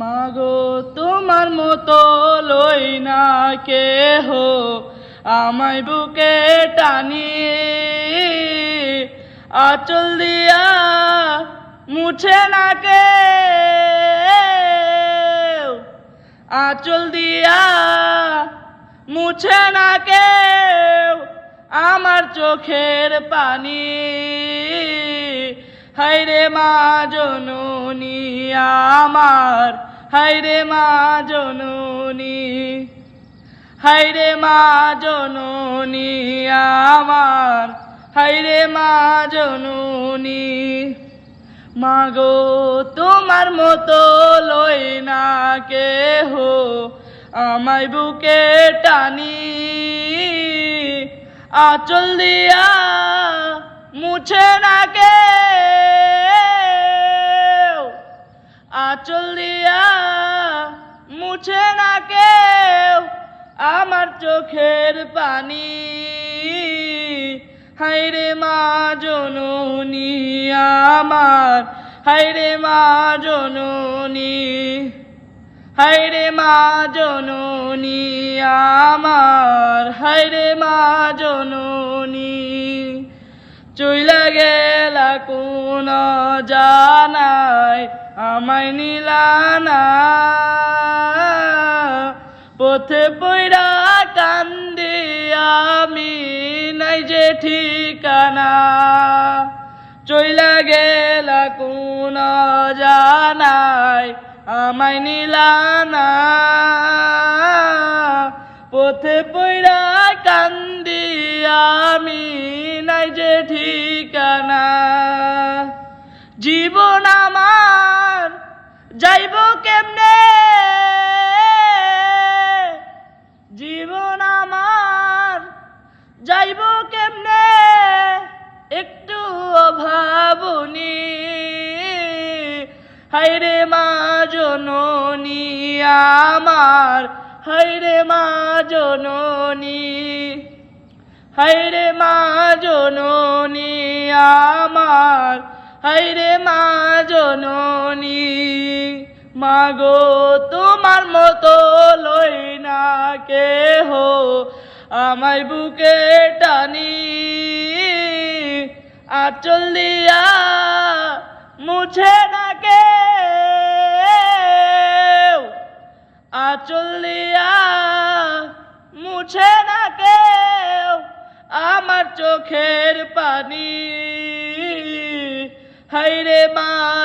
মাগো, তোমার মতো লই না কেহ। আমায় বুকে টানি, আচল দিয়া মুছে না কে আচল দিয়া মুছে না কেউ আমার চোখের পানি। হাইরে মা জননী আমার হাইরে মা জননী হাইরে মা জননী আমার হাইরে মা জননী। মাগো, তোমার মতো লই না কেহ, আমায় বুকে টানি। আচল দিয়া মুছে না কে আচল দিয়া মুছে না কেউ আমার চোখের পানি। হাইরে মা জননী আমার হাইরে মা জননী হাইরে মা জননী আমার হাইরে মা জননী। চইলা গেলা কোন জানাই আমায় নিলানা পথে পইরা কান্দি আমি নাই যে ঠিকানা। চইলা গেলা কোন জানাই, আমায় নিলানা পথে পইরা কান্দি আমি নাই যে ঠিকানা। জীবন আমার যাইব কেমনে? জীবন আমার, যাইব কেমনে? একটু ভাবনি হাইরে মা জননী আমার হাইরে মা জননী হাইরে মা জননী আমার। হাইরে মা জননী, মাগো তোমার মতো লই না কেহ, আমায় বুকে টানি। আচল দিয়া মুছে না কে আচল দিয়া মুছে না কেউ, আমার চোখের পানি।